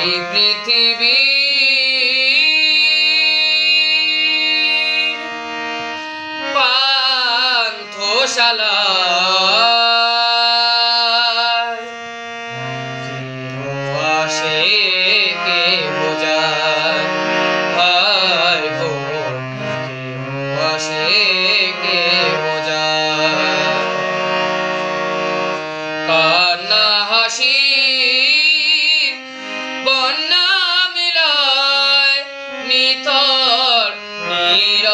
এই পৃথিবী পান্থশালা। কান্না হাসি Mira.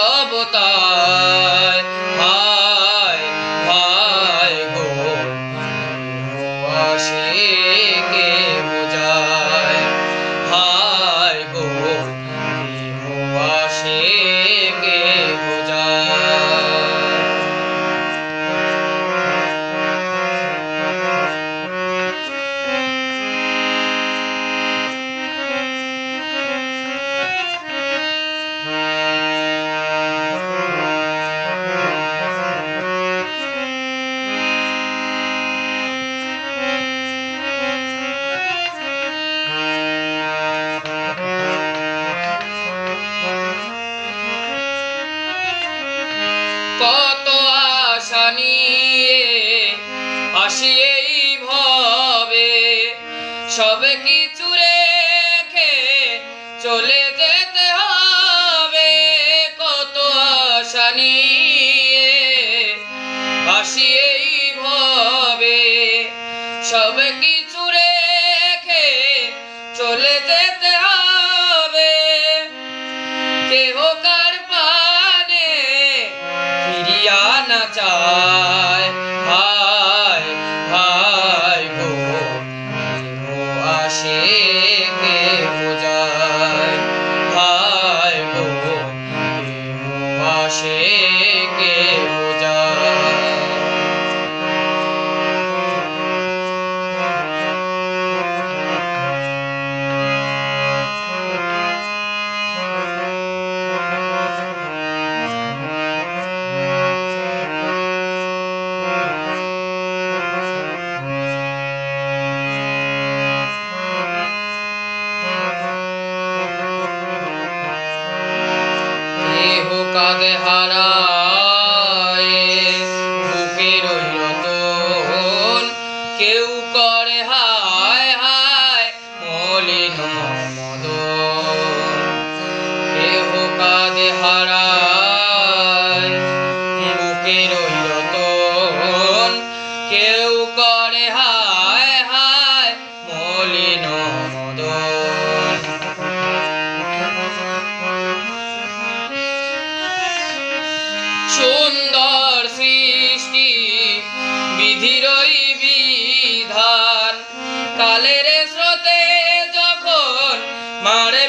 কত আশা নিয়ে আসি এই ভবে। সব কিছু রেখে চলে যেতে হবে। কত আশা নিয়ে আসি এই ভবে। সব কিছু আসে করে হায় হায় মলিন সুন্দর সৃষ্টি বিধিরই বিধান। কালের স্রোতে যখন মারবে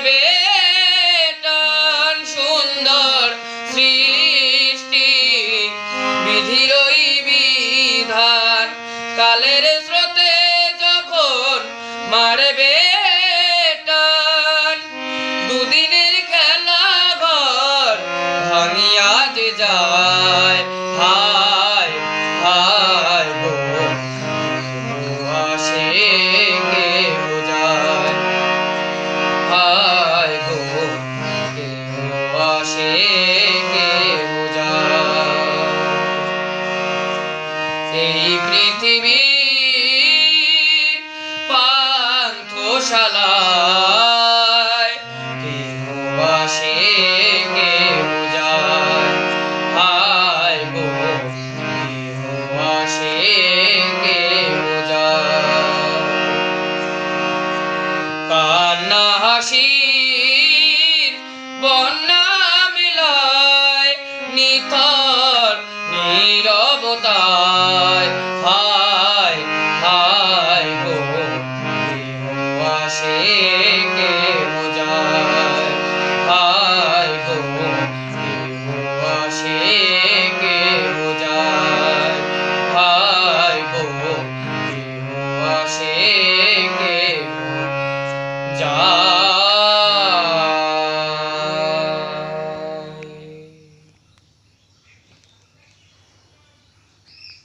কালের স্রোতে যখন মারবে দুদিনের খেলা ঘর ভাঙিয়া যে যায়, হায় হায় গো, আসে কে বোঝায় হায় গো আসে কে এই পৃথিবী পান্থশালা। Ah.